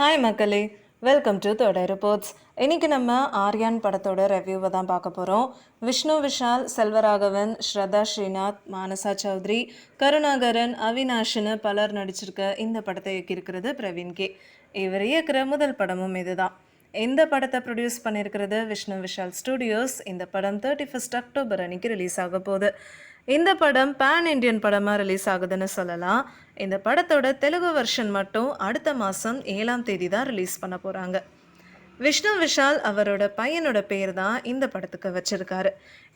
Hi மக்களே. Welcome to தொடர் reports இன்றைக்கி நம்ம ஆர்யான் படத்தோட ரிவ்யூவை தான் பார்க்க போகிறோம் விஷ்ணு விஷால் செல்வராகவன் ஸ்ரதா ஸ்ரீநாத் மானசா சௌத்ரி கருணாகரன் அவினாஷ்னு பலர் நடிச்சிருக்க இந்த படத்தை இயக்கியிருக்கிறது பிரவீன் கே. இவர் இயக்கிற முதல் படமும் இதுதான். இந்த படத்தை ப்ரொடியூஸ் பண்ணியிருக்கிறது விஷ்ணு விஷால் ஸ்டுடியோஸ் இந்த படம் தேர்ட்டி ஃபஸ்ட் அக்டோபர் அன்னைக்கு ரிலீஸ் ஆக போகுது. இந்த படம் பேன் இண்டியன் படமாக ரிலீஸ் ஆகுதுன்னு சொல்லலாம். இந்த படத்தோட தெலுங்கு வெர்ஷன் மட்டும் அடுத்த மாதம் ஏழாம் தேதி தான் ரிலீஸ் பண்ண போகிறாங்க விஷ்ணு விஷால் அவரோட பையனோட பேர் தான் இந்த படத்துக்கு வச்சிருக்காரு.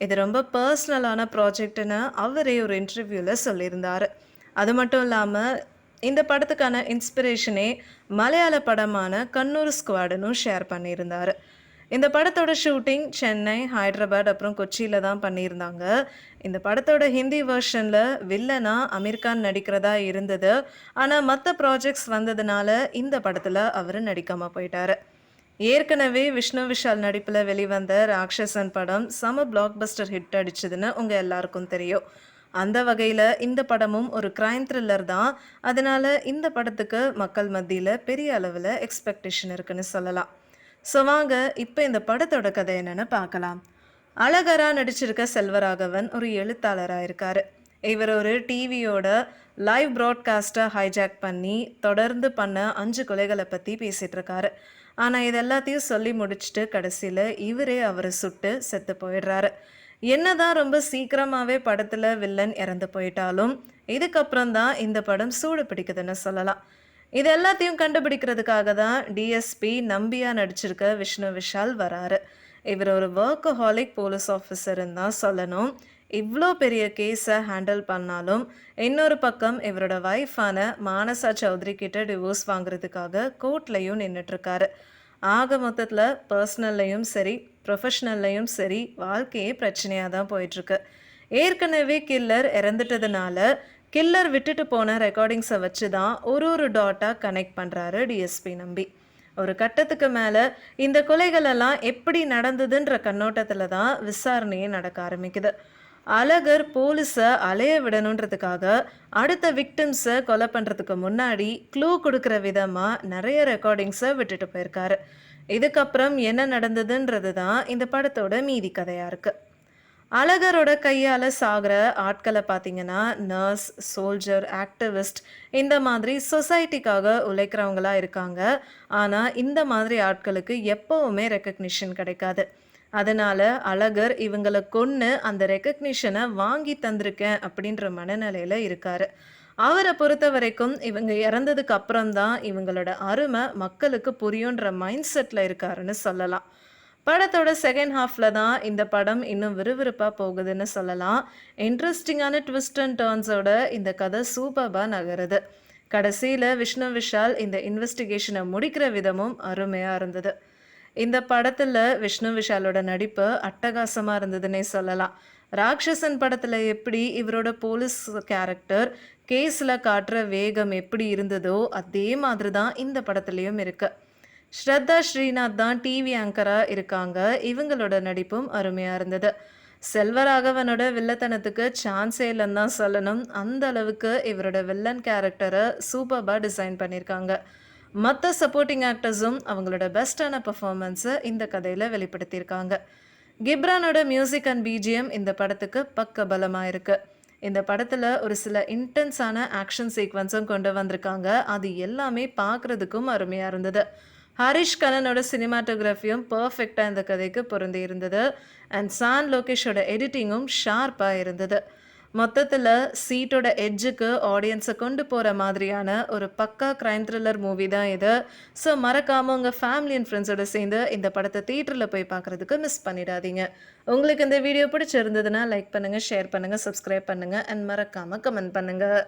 இது ரொம்ப பர்சனலான ப்ராஜெக்ட்னு அவரே ஒரு இன்டர்வியூவில் சொல்லியிருந்தார். அது மட்டும் இல்லாமல் இந்த படத்துக்கான இன்ஸ்பிரேஷனே மலையாள படமான கண்ணூர் ஸ்குவாடுன்னு ஷேர் பண்ணியிருந்தார். இந்த படத்தோட ஷூட்டிங் சென்னை ஹைதராபாத் அப்புறம் கொச்சியில் தான் பண்ணியிருந்தாங்க. இந்த படத்தோட ஹிந்தி வெர்ஷனில் வில்லனா அமீர் கான் நடிக்கிறதா இருந்தது. ஆனால் மற்ற ப்ராஜெக்ட்ஸ் வந்ததுனால இந்த படத்தில் அவர் நடிக்காமல் போயிட்டார். ஏற்கனவே விஷ்ணு விஷால் நடிப்பில் வெளிவந்த ராட்சசன் படம் சம பிளாக் பஸ்டர் ஹிட் அடிச்சதுன்னு உங்கள் எல்லாருக்கும் தெரியும். அந்த வகையில் இந்த படமும் ஒரு கிரைம் த்ரில்லர் தான். அதனால் இந்த படத்துக்கு மக்கள் மத்தியில் பெரிய அளவில் எக்ஸ்பெக்டேஷன் இருக்குன்னு சொல்லலாம். ஸோ வாங்க இப்போ இந்த படத்தோட கதை என்னென்னு பார்க்கலாம். அழகரா நடிச்சிருக்க செல்வராகவன் ஒரு எழுத்தாளராக இருக்கார். இவர் ஒரு டிவியோட லைவ் ப்ராட்காஸ்ட்டை ஹைஜாக் பண்ணி தொடர்ந்து பண்ண அஞ்சு கொலைகளை பற்றி பேசிகிட்டு இருக்காரு. ஆனால் இது எல்லாத்தையும் சொல்லி முடிச்சுட்டு கடைசியில் இவரே அவரை சுட்டு செத்து போயிடுறாரு. என்னதான் ரொம்ப சீக்கிரமாகவே படத்தில் வில்லன் இறந்து போயிட்டாலும் இதுக்கப்புறம் தான் இந்த படம் சூடு பிடிக்குதுன்னு சொல்லலாம். இது எல்லாத்தையும் கண்டுபிடிக்கிறதுக்காக தான் டிஎஸ்பி நம்பியா நடிச்சிருக்க விஷ்ணு விஷால் வராரு. இவர் ஒரு ஒர்க்கஹாலிக் போலீஸ் ஆஃபீஸர்னு தான் சொல்லணும். இவ்வளோ பெரிய கேஸை ஹேண்டில் பண்ணாலும் இன்னொரு பக்கம் இவரோட ஒய்ஃபான மானசா சௌத்ரி கிட்ட டிவோர்ஸ் வாங்குறதுக்காக கோர்ட்லையும் நின்றுட்டுருக்காரு ஆக மொத்தத்தில் பர்சனல்லையும் சரி ப்ரொஃபஷ்னல்லையும் சரி வாழ்க்கையே பிரச்சனையாக தான் போயிட்டுருக்கு. ஏற்கனவே கில்லர் இறந்துட்டதுனால கில்லர் விட்டுட்டு போன ரெக்கார்டிங்ஸை வச்சு தான் ஒரு ஒரு டாட்டாக கனெக்ட் பண்ணுறாரு டிஎஸ்பி நம்பி. ஒரு கட்டத்துக்கு மேலே இந்த கொலைகளெல்லாம் எப்படி நடந்ததுன்ற கண்ணோட்டத்தில் தான் விசாரணையே நடக்க ஆரம்பிக்குது. அழகர் போலீஸை அலைய விடணுன்றதுக்காக அடுத்த விக்டிம்ஸை கொலை பண்ணுறதுக்கு முன்னாடி க்ளூ கொடுக்குற விதமாக நிறைய ரெக்கார்டிங்ஸை விட்டுட்டு போயிருக்காரு. இதுக்கப்புறம் என்ன நடந்ததுன்றது தான் இந்த படத்தோட மீதி கதையாக இருக்குது அழகரோட கையால் சாகிற ஆட்களை பார்த்தீங்கன்னா நர்ஸ் சோல்ஜர் ஆக்டிவிஸ்ட் இந்த மாதிரி சொசைட்டிக்காக உழைக்கிறவங்களா இருக்காங்க. ஆனால் இந்த மாதிரி ஆட்களுக்கு எப்போவுமே ரெக்கக்னிஷன் கிடைக்காது. அதனால் அழகர் இவங்களை கொன்று அந்த ரெக்கக்னிஷனை வாங்கி தந்திருக்கேன் அப்படின்ற மனநிலையில் இருக்கார். அவரை பொறுத்த வரைக்கும் இவங்க இறந்ததுக்கு அப்புறம்தான் இவங்களோட அருமை மக்களுக்கு புரியுன்ற மைண்ட் செட்டில் இருக்காருன்னு சொல்லலாம். படத்தோட செகண்ட் ஹாஃபில் தான் இந்த படம் இன்னும் விறுவிறுப்பாக போகுதுன்னு சொல்லலாம். இன்ட்ரெஸ்டிங்கான ட்விஸ்ட் அண்ட் டேர்ன்ஸோட இந்த கதை சூப்பராக நகருது. கடைசியில் விஷ்ணு விஷால் இந்த இன்வெஸ்டிகேஷனை முடிக்கிற விதமும் அருமையாக இருந்தது. இந்த படத்தில் விஷ்ணு விஷாலோட நடிப்பு அட்டகாசமாக இருந்ததுன்னே சொல்லலாம். ராட்சசன் படத்தில் எப்படி இவரோட போலீஸ் கேரக்டர் கேஸில் காட்டுற வேகம் எப்படி இருந்ததோ அதே மாதிரி தான் இந்த படத்துலேயும் இருக்குது ஸ்ரத்தா ஸ்ரீநாத் தான் டிவி ஆங்கராக இருக்காங்க. இவங்களோட நடிப்பும் அருமையாக இருந்தது. செல்வராகவனோட வில்லத்தனத்துக்கு சான்ஸே இல்லைன்னு தான் சொல்லணும். அந்த அளவுக்கு இவரோட வில்லன் கேரக்டரை சூப்பர்பாக டிசைன் பண்ணியிருக்காங்க. மற்ற சப்போர்ட்டிங் ஆக்டர்ஸும் அவங்களோட பெஸ்டான பர்ஃபார்மன்ஸை இந்த கதையில் வெளிப்படுத்தியிருக்காங்க. கிப்ரானோட மியூசிக் அண்ட் பிஜிஎம் இந்த படத்துக்கு பக்க பலமாக இருக்குது இந்த படத்தில் ஒரு சில இன்டென்ஸான ஆக்ஷன் சீக்வன்ஸும் கொண்டு வந்திருக்காங்க. அது எல்லாமே பார்க்குறதுக்கும் அருமையாக இருந்தது. ஹரிஷ் கண்ணனோட சினிமாட்டோகிராஃபியும் பர்ஃபெக்டாக இந்த கதைக்கு பொருந்தி இருந்தது. அண்ட் சான் லோகேஷோட எடிட்டிங்கும் ஷார்ப்பாக இருந்தது. மொத்தத்தில் சீட்டோட எட்ஜுக்கு ஆடியன்ஸை கொண்டு போகிற மாதிரியான ஒரு பக்கா க்ரைம் த்ரில்லர் மூவி தான் இது. ஸோ மறக்காமல் உங்கள் ஃபேமிலி அண்ட் ஃப்ரெண்ட்ஸோடு சேர்ந்து இந்த படத்தை தியேட்டரில் போய் பார்க்குறதுக்கு மிஸ் பண்ணிடாதீங்க. உங்களுக்கு இந்த வீடியோ பிடிச்சிருந்ததுன்னா லைக் பண்ணுங்கள் ஷேர் பண்ணுங்கள் சப்ஸ்கிரைப் பண்ணுங்கள் அண்ட் மறக்காமல் கமெண்ட் பண்ணுங்கள்